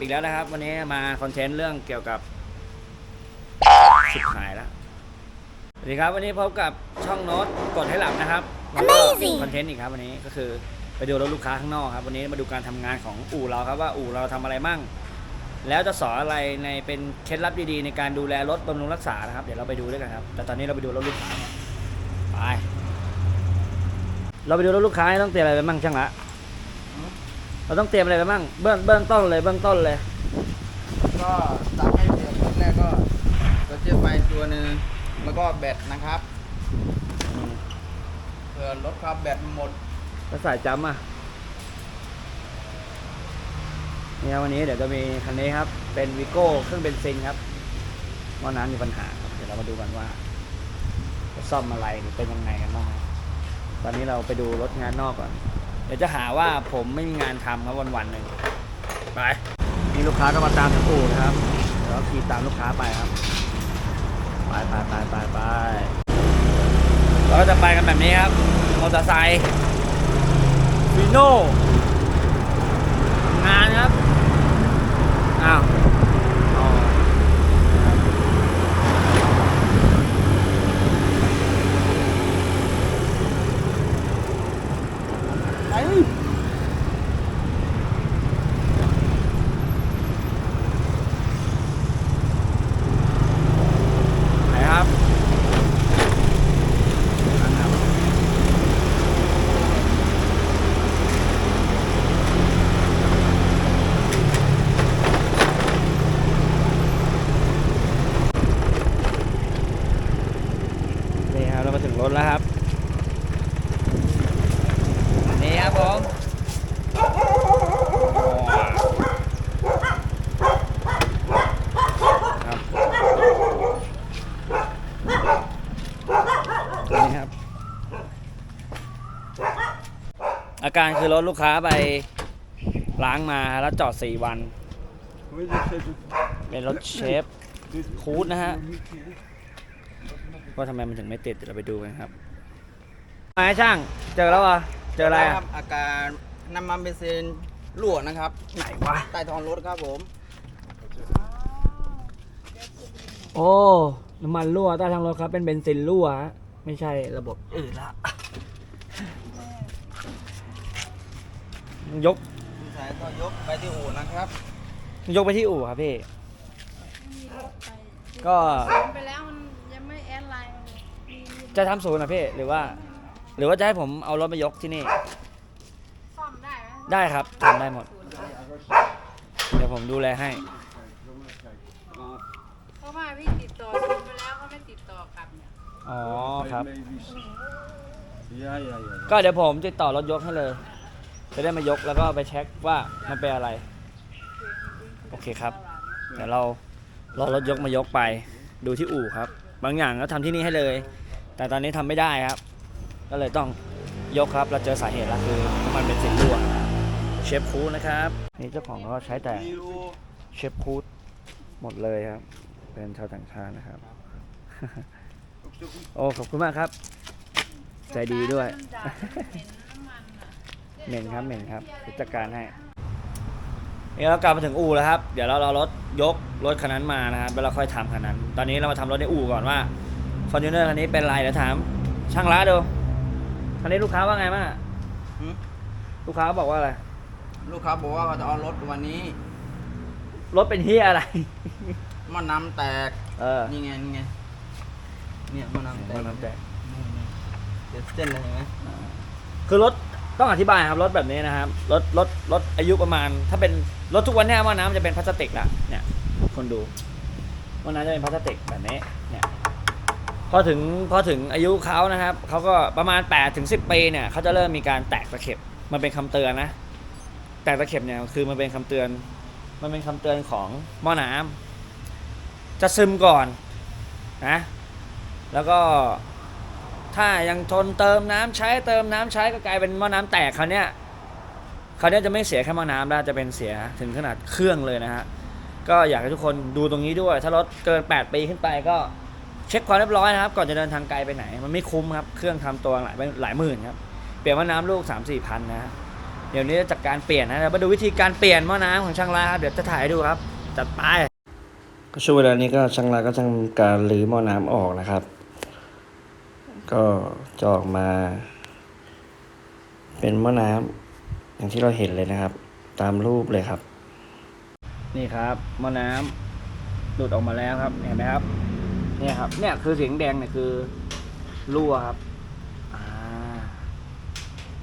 อีกแล้วนะครับ วันนี้มาคอนเทนต์เรื่องเกี่ยวกับสิบหายแล้วสวัสดีครับวันนี้พบกับช่องโน้ตกดให้หลับนะครับแล้วก็ Amazing คอนเทนต์อีกครับวันนี้ก็คือไปดูรถลูกค้าข้างนอกครับ วันนี้มาดูการทำงานของอู่เราครับว่าอู่เราทำอะไรมั่ง แล้วจะสอนอะไรในเป็นเคล็ดลับดีๆในการดูแลรถบำรุงรักษานะครับ เดี๋ยวเราไปดูด้วยกันครับ แต่ตอนนี้เราไปดูรถลูกค้าก่อนไปเราไปดูรถลูกค้าต้องเตรียมอะไรไปมั่งช่างละ เราต้องเตรียมอะไรไปมั่งเบื้องเบื้องต้นเลยเบื้องต้นเลย ก็ตักให้เสร็จแรกก็ตัวเชือกไฟตัวหนึ่งแล้วก็แบตนะครับเผื่อรถครับแบตหมดแล้วสายจัมป์อะเนี่ยวันนี้เดี๋ยวจะมีคันนี้ครับ เป็นวิโก้เครื่องเบนซินครับหม้อน้ำมีปัญหาครับเดี๋ยวเรามาดูกันว่าจะซ่อมอะไรหรือเป็นยังไงกันบ้างครับตอนนี้เราไปดูรถงานนอกก่อนเดี๋ยวจะหาว่าผมไม่มีงานทำครับวันวันๆหนึ่งไปนี่ลูกค้าก็มาตามถึงอู่นะครับเดี๋ยวเราขี่ตามลูกค้าไปครับ ไปไปไปไปไปเราก็จะไปกันแบบนี้ครับ มอเตอร์ไซค์ฟีโน่งานครับ อ้าวอ๋อไปไหนครับนั่นครับ นี่ครับเรามาถึงรถแล้วครับ นี่ครับผมครับนี่ครับ อา การคือรถลูกค้าไปล้างมาแล้วจอด 4 วัน เป็นรถเชฟคูดนะฮะว่าทำไมมันถึงไม่ติดเดี๋ยวเราไปดูกันครับมาช่าง เจอแล้วเหรอะเจออะไรคอะรับอาการน้ำมันเบนซินรั่วนะครับไหนวะใต้ท้องรถครับผม โอ้ น้ำมันรั่วใต้ทางรถครับ เป็นเบนซินรั่วฮะไม่ใช่ระบบอื่นละ ยกสายก็ยกไปที่อู่นะครับ ยกไปที่อู่ครับพี่ ก็ ไปแล้วมันยังไม่แอดไลน์มาเลยมีมีจะทำศูนย์เหรอพี่หรือว่า หรือว่าจะให้ผมเอารถมายกที่นี่ ซ่อมได้ไหมได้ครับทำได้หมด เดี๋ยวผมดูแลให้ เพราะว่าพี่ติดต่อศูนย์ไปแล้วเขาไม่ติดต่อกลับเนี่ยอ๋อครับ Ja, ja, ja. ก็เดี๋ยวผมติดต่อรถยกให้เลย จะได้มายกแล้วก็ไปเช็คว่ามันเป็นอะไร โอเคครับเดี๋ยวเรารอรถยกมายกไป ดูที่อู่ครับ บางอย่างก็ทำที่นี่ให้เลย แต่ตอนนี้ทำไม่ได้ครับ ก็เลยต้องยกครับเราเจอสาเหตุแล้วคือมันเป็นสิ่งรั่วเชฟคูดนะครับนี่เจ้าของเขาก็ใช้แต่เชฟคูดหมดเลยครับ เป็นชาวต่างชาตินะครับ โอ้ขอบคุณมากครับ ใจดีด้วย เหม็นน้ำมันอะเหม็นครับเหม็นครับเดี๋ยวจัดการให้นี่เรากลับมาถึงอู่แล้วครับ เดี๋ยวเรารอรถยกรถคันนั้นมานะครับแล้วเราค่อยทำคันนั้น ตอนนี้เรามาทำรถในอู่ก่อนว่าฟอร์จูเนอร์คันนี้เป็นไรเดี๋ยวถาม ช่างร้านดูคันนี้ลูกค้าว่าไงบ้างอะหืม ลูกค้าบอกว่าอะไร ลูกค้าบอกว่าเขาจะเอารถวันนี้รถเป็นเฮียอะไร หม้อน้ำแตก เออนี่ไงนี่ไง เนี่ยหม้อน้ำแตกมันน้ำแตกเดี๋ยวเส้นเลยเห็นไหมคือรถ ต้องอธิบายครับรถแบบนี้นะครับรถรถรถอายุประมาณ ถ้าเป็นรถทุกวันนี้ว่าน้ำจะเป็นพลาสติกละเนี่ยคนดูว่าน้ำจะเป็นพลาสติกแบบนี้เนี่ยพอถึงพอถึงอายุเขานะครับเขาก็ประมาณ8ถึง10ปีเนี่ยเขาจะเริ่มมีการแตกตะเข็บมันเป็นคำเตือนนะ แตกตะเข็บเนี่ยคือมันเป็นคำเตือน มันเป็นคำเตือนของหม้อน้ำจะซึมก่อนนะแล้วก็ ถ้ายังทนเติมน้ำใช้เติมน้ำใช้ก็กลายเป็นหม้อน้ำแตกคราวเนี้ยคราวเนี้ยจะไม่เสียแค่หม้อน้ำแล้วจะเป็นเสียถึงขนาดเครื่องเลยนะฮะก็อยากให้ทุกคนดูตรงนี้ด้วย ถ้ารถเกิน 8 ปีขึ้นไปก็เช็คความเรียบร้อยนะครับ ก่อนจะเดินทางไกลไปไหน มันไม่คุ้มครับ เครื่องทำตัวหลายหลายหมื่นครับ เปลี่ยนม้อน้ำลูก 3 4พันนะ เดี๋ยวนี้จะจัดการเปลี่ยนนะเดี๋ยวมาดูวิธีการเปลี่ยนหม้อน้ำของช่างละครับ เดี๋ยวจะถ่ายดูครับ จัดไป ก็ช่วงเวลานี้ก็ช่างละก็ทำการรื้อหม้อน้ำออกนะครับ ก็จะออกมา เป็นหม้อน้ำอย่างที่เราเห็นเลยนะครับ ตามรูปเลยครับ นี่ครับหม้อน้ำหลุดออกมาแล้วครับเห็นไหมครับ เนี่ยครับ เนี่ยคือเสียงแดงเนี่ยคือรั่วครับอ่า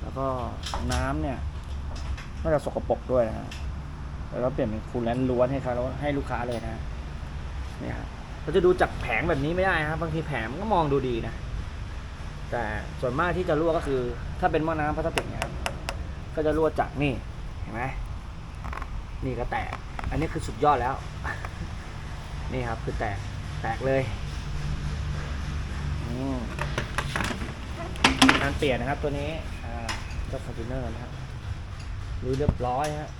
แล้วก็น้ำเนี่ยน่าจะสกปรกด้วยนะฮะแล้วเปลี่ยนเป็นคูลแลนต์ล้วนให้เขาให้ลูกค้าเลยนะเนี่ยครับเราจะดูจากแผงแบบนี้ไม่ได้ครับบางทีแผงก็มองดูดีนะ แต่ส่วนมากที่จะรั่วก็คือ ถ้าเป็นหม้อน้ำพลาสติกเนี่ยครับก็จะรั่วจากนี่เห็นไหมนี่ก็แตก อันนี้คือสุดยอดแล้ว นี่ครับคือแตกแตกเลยการเปลี่ยนนะครับตัวนี้เจ้าคอนเทนเนอร์นะครับรื้อเรียบร้อยฮะ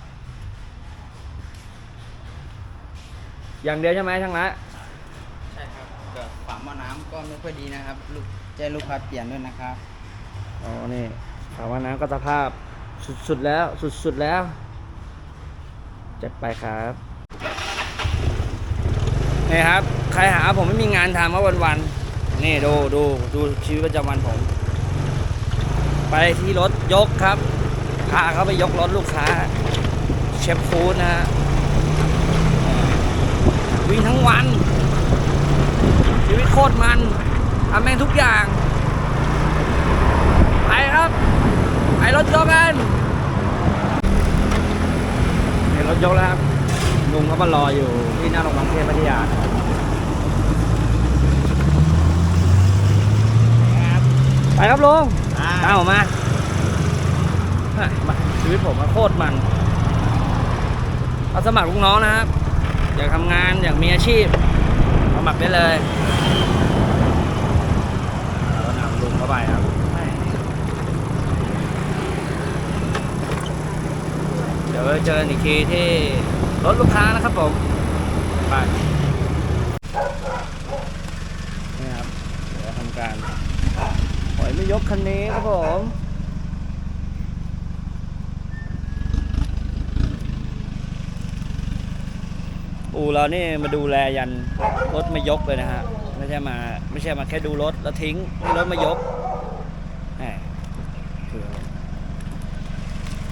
อย่างเดียวใช่ไหมช่างละใช่ครับเดี๋ยวฝาหม้อน้ำก็ไม่ค่อยดีนะครับลูก แจ้งลูกค้าเปลี่ยนด้วยนะครับอ๋อนี่ถามว่าน้ำก็สภาพสุดๆแล้วสุดๆแล้วจัดไปครับนี่ครับ ใครหาผมไม่มีงานทำเมื่อวันๆนี่ดูดูดูชีวิตประจำวันผม ไปที่รถยกครับพาเขาไปยกรถลูกค้า เชฟฟูดนะฮะวิ่งทั้งวัน ชีวิตโคตรมัน ทำแม่งทุกอย่าง ไปครับ ไปรถยกกันเห็นรถยกแล้วครับลุงเขามารออยู่ที่หน้าโรงพยาบาลเทพพัทยาครับไปครับลุงอ่าตามผมมาชีวิตผมมันโคตรมันเอาสมัครลูกน้องนะครับ อยากทำงานอยากมีอาชีพสมัครได้เลย เข้าไปครับเดี๋ยวเจอกันอีกทีที่รถลูกค้านะครับผมไปนี่ครับเดี๋ยวทำการปล่อยไม่ยกคันนี้ครับผมอูเรานี่มาดูแลยันรถมายกเลยนะฮะ ไม่ใช่มาไม่ใช่มาแค่ดูรถแล้วทิ้งให้รถมายกแหมคือ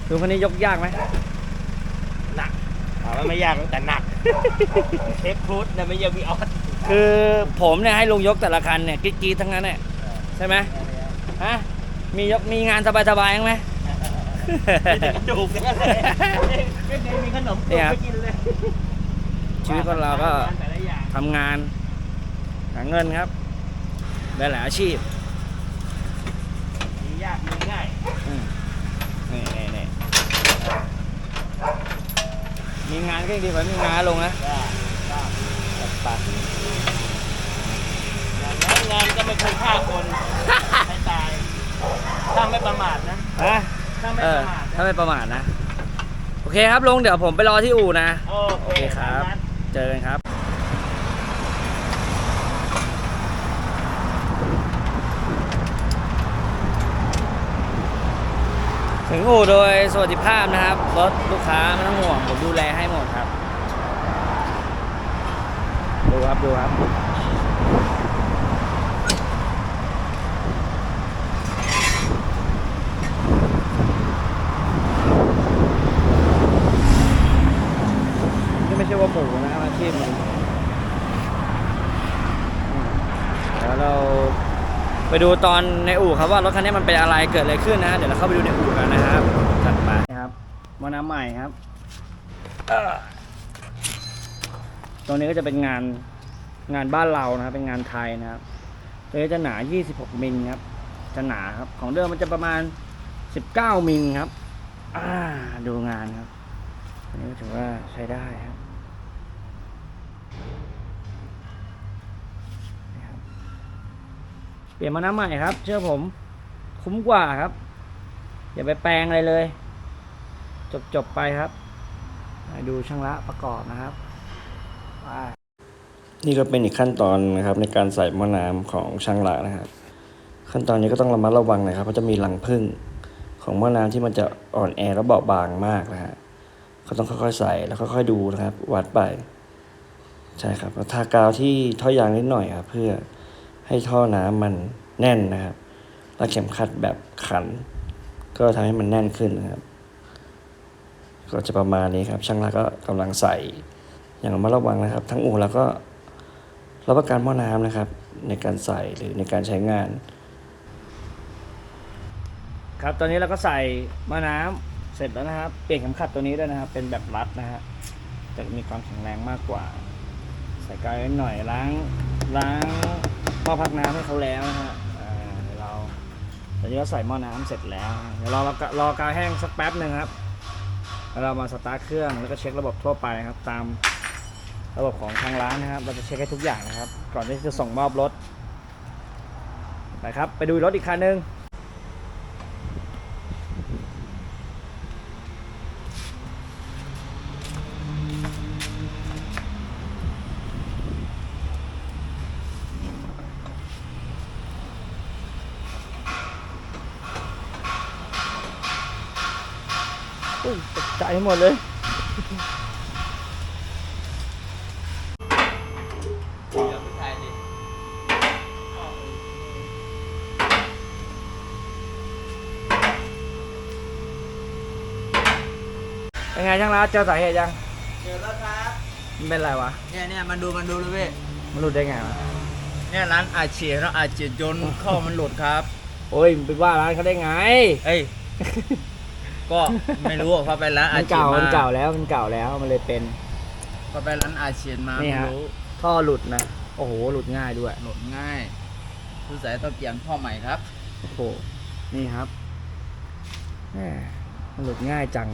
คือคันนี้ยกยากไหมหนักถามว่าไม่ยากแต่หนักเชฟฟูดนะไม่ใช่วีออสคือผมเนี่ยให้ลุงยกแต่ละคันเนี่ยกรีดๆทั้งนั้นเนี่ยใช่ไหมฮะมียกมีงานสบายๆมั้งไหมมีแต่กระดูกทั้งนั้นเลยไม่เคยมีขนมเนี่ยครับไปกินเลยชีวิตคนเราก็แต่ละอย่างทำงาน หาเงินครับได้หลายอาชีพมียากมีง่ายอืมนี่นี่นี่มีงานก็ยังดีกว่าไม่มีงานลงนะได้ได้จัดไปอย่างน้อยงานก็ไม่เคยฆ่าคนให้ตายถ้าไม่ประมาทนะฮะถ้าไม่เอปอระมาทถ้าไม่ประมาทนะ โอเคครับลุงเดี๋ยวผมไปรอที่อู่นะ โอโอเคครับ เจอกันครับ ถึงอู่โดยสวัสดิภาพนะครับรถลูกค้าไม่ต้องห่วงผมดูแลให้หมดครับ ดูครับ ดูครับ นี่ไม่ใช่ว่าหมูนะอาชีพมันอืมเดี๋ยวเรา ไปดูตอนในอู่ครับว่ารถคันนี้มันเป็นอะไรเกิดอะไรขึ้นนะเดี๋ยวเราเข้าไปดูในอู่กันนะครับจัดไปครับมอน้ำใหม่ครับตรงนี้ก็จะเป็นงานงานบ้านเรานะครับ เป็นงานไทยนะครับตัวนี้จะหนา 26 มิลครับ จะหนาครับ ของเดิมมันจะประมาณ 19 มิลครับ อ่า ดูงานครับ อันนี้ถือว่าใช้ได้ครับนี่ครับ เปลี่ยนมาน้ำใหม่ครับ เชื่อผม คุ้มกว่าครับ อย่าไปแปลงอะไรเลย จบจบๆไปครับ ดูช่างละประกอบนะครับ นี่ก็เป็นอีกขั้นตอนนะครับ ในการใส่หม้อน้ำของช่างละนะครับ ขั้นตอนนี้ก็ต้องระมัดระวังหนะครับเพราะจะมีรังผึ้งของหม้อน้ำที่มันจะอ่อนแอและเบาบางมากนะฮะก็ต้องค่อยๆใส่แล้วค่อยๆดูนะครับ วัดไป ใช่ครับทากาวที่ท่อยางนิดหน่อยครับเพื่อ ให้ท่อน้ำมันแน่นนะครับ แล้วเข็มขัดแบบขัน ก็ทำให้มันแน่นขึ้นนะครับ ก็จะประมาณนี้ครับ ช่างลากก็กำลังใส่อย่างระมัดระวังนะครับ ทั้งอู่แล้วก็รับประกันหม้อน้ำนะครับ ในการใส่หรือในการใช้งาน ครับตอนนี้เราก็ใส่หมะน้ำเสร็จแล้วนะครับ เปลี่ยนเข็มขัดตัวนี้ด้วยนะครับ เป็นแบบรัดนะฮะจะมีความแข็งแรงมากกว่า ใส่กาวนิดหน่อยล้างล้าง หม้อพักน้ำให้เขาแล้วนะฮะเดี๋ยวเราตอนนี้ก็ใส่หม้อน้ำเสร็จแล้วเดี๋ยวรอรอกาแห้งสักแป๊บหนึ่งครับแล้วเรามาสตาร์ทเครื่องแล้วก็เช็คระบบทั่วไปนะครับ ตามระบบของทางร้านนะครับ เราจะเช็คให้ทุกอย่างนะครับ ก่อนที่จะส่งมอบรถไปครับ ไปดูรถอีกคันหนึ่ง หมดเลยเดี๋ยวไปถ่ายดิเป็นไงช่างร้านเจอสาเหตุยังเจอแล้วครับมันเป็นไรวะ เนี่ยเนี่ยมันดูมันดูเลยเว้ยมันหลุดได้ไงวะเนี่ยร้านอาเฉียแล้วอาเฉียจนเข้ามันหลุดครับ โอ้ยมึงไปว่าร้านเขาได้ไง เอ้ย ก็ไม่รู้อะเขาไปร้านอามันเฉียเก่ามามันเก่าแล้วมันเก่าแล้วมันเลยเป็นก็ไปร้านอาเฉียมานี่ไม่ฮะ รู้ท่อหลุดนะโอ้โหหลุดง่ายด้วยหลุดง่ายผู้สายต้องเปลี่ยนท่อใหม่ครับ โอ้โหนี่ครับแหมมันหลุดง่ายจัง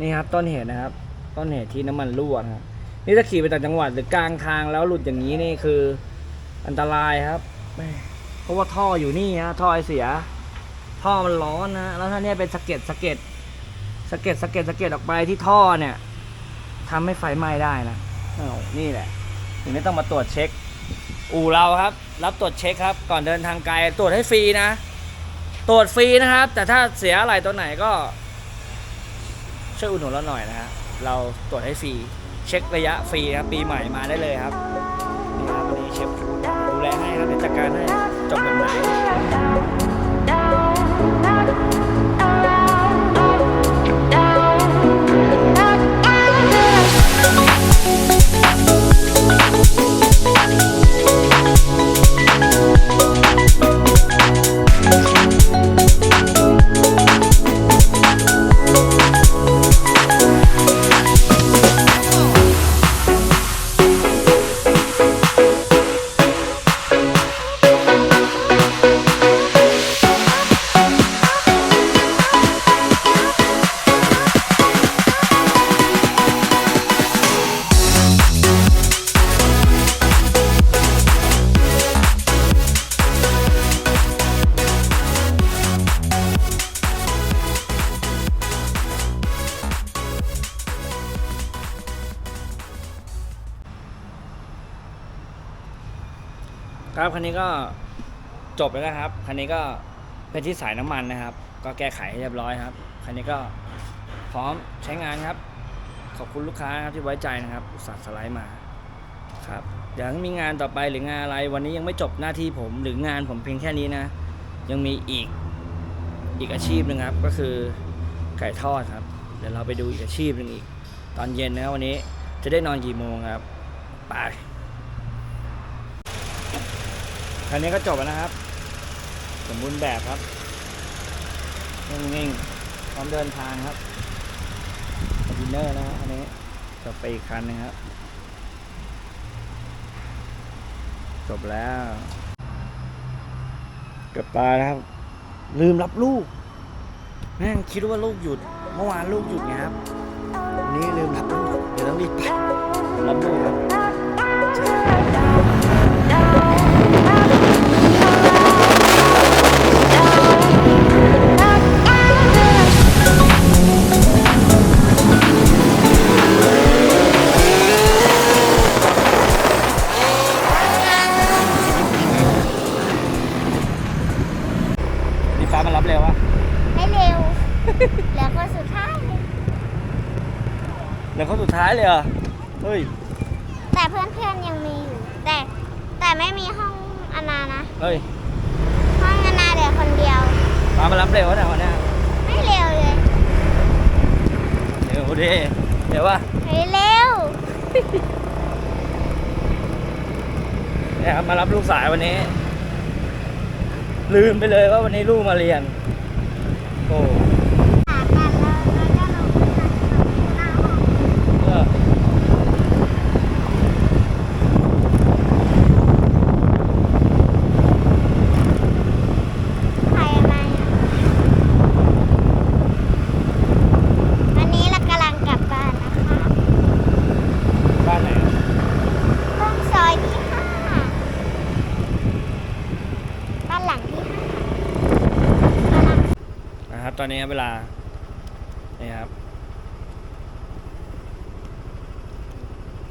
นี่ครับต้นเหตุนะครับ ต้นเหตุที่น้ำมันรั่วนะครับนี่ถ้าขี่ไปต่างจังหวัดหรือกลางทางแล้วหลุดอย่างนี้นี่คือ อันตรายครับแหม่เพราะว่าท่ออยู่นี่ฮะท่อไอเสีย ท่อมันร้อนนะแล้วถ้าเนี่ยเป็นสะเก็ดสะเก็ดสะเก็ดสะเก็ดสะเก็ดออกไปที่ท่อเนี่ยทำให้ไฟไหม้ได้นะอ้าวนี่แหละถึงได้ต้องมาตรวจเช็ค อู่เราครับ รับตรวจเช็คครับ ก่อนเดินทางไกลตรวจให้ฟรีนะ ตรวจฟรีนะครับ แต่ถ้าเสียอะไรตัวไหนก็ช่วยอุดหนุนเราหน่อยนะฮะเราตรวจให้ฟรีเช็คระยะฟรีครับปีใหม่มาได้เลยครับนี่ครับวันนี้เชฟดูแลให้ครับจัดการให้จบแบบไหน ครับคันนี้ก็จบแล้วนะครับคันนี้ก็เป็นที่สายน้ำมันนะครับ ก็แก้ไขให้เรียบร้อยครับคันนี้ก็พร้อมใช้งานครับ ขอบคุณลูกค้าครับที่ไว้ใจนะครับอุตส่าห์สไลด์มาครับเดี๋ยวถ้มีงานต่อไปหรืองานอะไร วันนี้ยังไม่จบหน้าที่ผมหรืองานผมเพียงแค่นี้นะ ยังมีอีกอีกอาชีพหนึ่งครับ ก็คือไก่ทอดครับ เดี๋ยวเราไปดูอีกอาชีพหนึ่งอีก ตอนเย็นนะครับวันนี้จะได้นอนกี่โมงครับ ไป คันนี้ก็จบแล้วนะครับ สมบูรณ์แบบครับ นิ่งๆพร้อมเดินทางครับดินเนอร์นะอันนี้จบไปอีกคันนึงครับ จบแล้วกือบตานะครับ ลืมรับลูกแม่งคิดว่าลูกหยุด เมื่อวานลูกหยุดไงครับ วันนี้ลืมรับลูก เดี๋ยวต้องรีบไปรับลูกครับ ดิเดี๋ยวว่าเฮ้ยเร็วเนี่ยครับมารับลูกสายวันนี้ ลืมไปเลยว่าวันนี้ลูกมาเรียน โอ้ หากันแล้วแล้วก็ลงหน้าห้อง เออ ใครมาอะวันนี้เรากำลังกลับบ้านนะคะ บ้านไหนอะ ห้องซอยที่ห้าบ้านหลังที่ห้ากำลัง ตอนนี้เวลานี่ครับ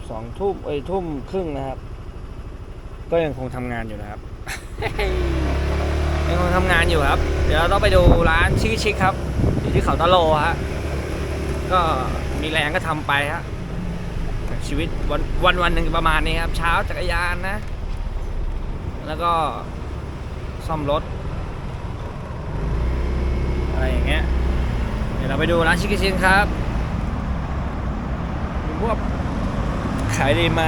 สองทุ่มเอ้ยทุ่มครึ่งนะครับ ก็ยังคงทำงานอยู่นะครับ ยังคงทำงานอยู่ครับ เดี๋ยวเราต้องไปดูร้านชิคๆครับ อยู่ที่เขาตะโลฮะก็มีแรงก็ทำไปฮะชีวิตวันวันวันหนึ่งประมาณนี้ครับ เช้าจักรยานนะ แล้วก็ซ่อมรถ อะไรอย่างเงี้ยเดี๋ยวเราไปดูร้านชิคกี้ชินครับดูพวกขายดีไหม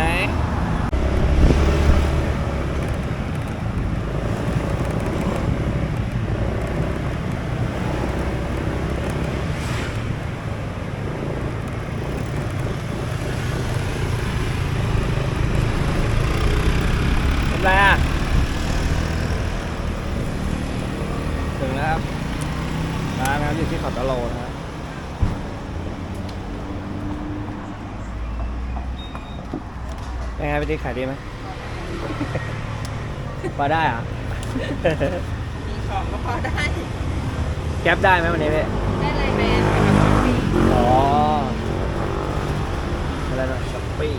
ทำไรอะ ถึงแล้วครับ ร้านนะครับอยู่ที่เขาตะโลนะครับเป็ นไงพี่ติ๊กขายดีไหม พอได้เหรอมีของก็พอได้แก๊ปได้ไหมวันนี้พี่ ได้เลยแมนกับช้อปปี้อ๋ออะไรนะช้อปปี้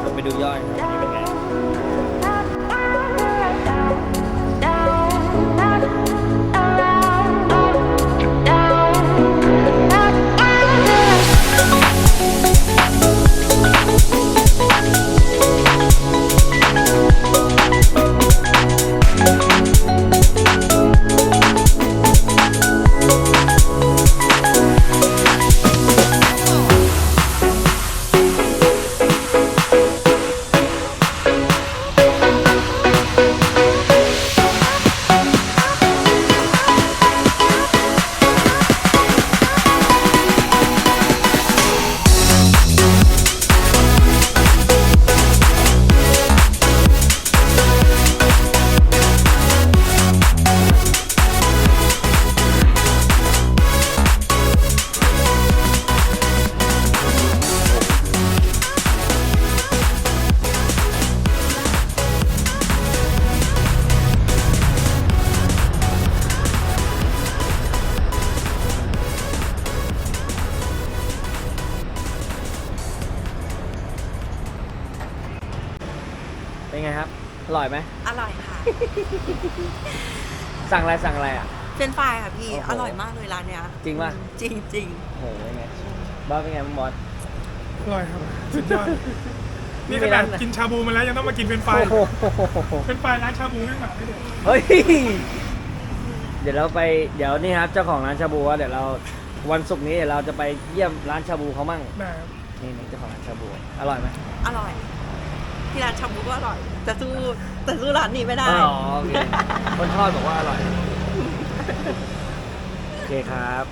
เราไปดูย่อยครับวันนี้เป็นไง สั่งอะไรสั่งอะไรอะ เฟรนช์ฟรายค่ะพี่ โอ้โหอร่อยมากเลยร้านเนี้ยจริงป่ะ จริงจริงโอ้โหเป็นไงบ้าเป็นไงมึงบอส อร่อยครับสุดยอดนี่ขไม่นาดร้านกินชาบูมาแล้วยังต้องมากินเป็นไฟรายโอ้โหเป็นไฟรายร้านชาบูไม่หมาไม่เด็ดเฮ้ย เดี๋ยวเราไป เดี๋ยวนี่ครับเจ้าของร้านชาบูว่าเดี๋ยวเราวันศุกร์นี้เดี๋ยวเราจะไปเยี่ยมร้านชาบูเขามั่งนะครับนี่นี่เจ้าของร้านชาบู อร่อยไหมอร่อย ที่ร้านชาบูก็อร่อย แต่สู้แต่สู้ร้านนี้ไม่ได้ อ๋อโอเคคนทอดบอกว่าอร่อย โอเคครับ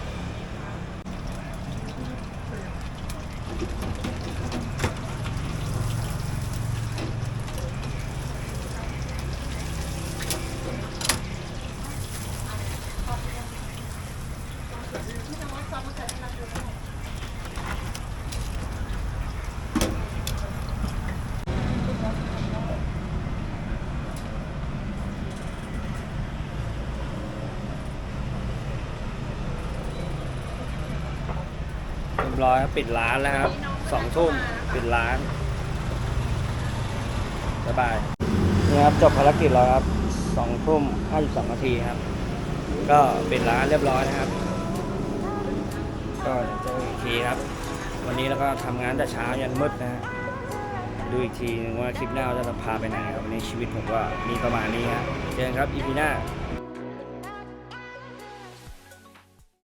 รียบร้อยปิดร้านแล้วครับสองทุ่มปิดร้านบ๊ายบายนี่ครับจบภารกิจแล้วครับสองทุ่มห้าสิบสองนาทีครับ ก็ปิดร้านเรียบร้อยนะครับ ก็เดี๋ยวเจออีกทีครับ วันนี้แล้วก็ทำงานแต่เช้ายันมืดนะฮะดูอีกทีนึงว่าคลิปหน้าเราจะพาไปไหนครับวันนี้ชีวิตผมก็มีประมาณนี้ฮะเจอกันครับอีพีหน้า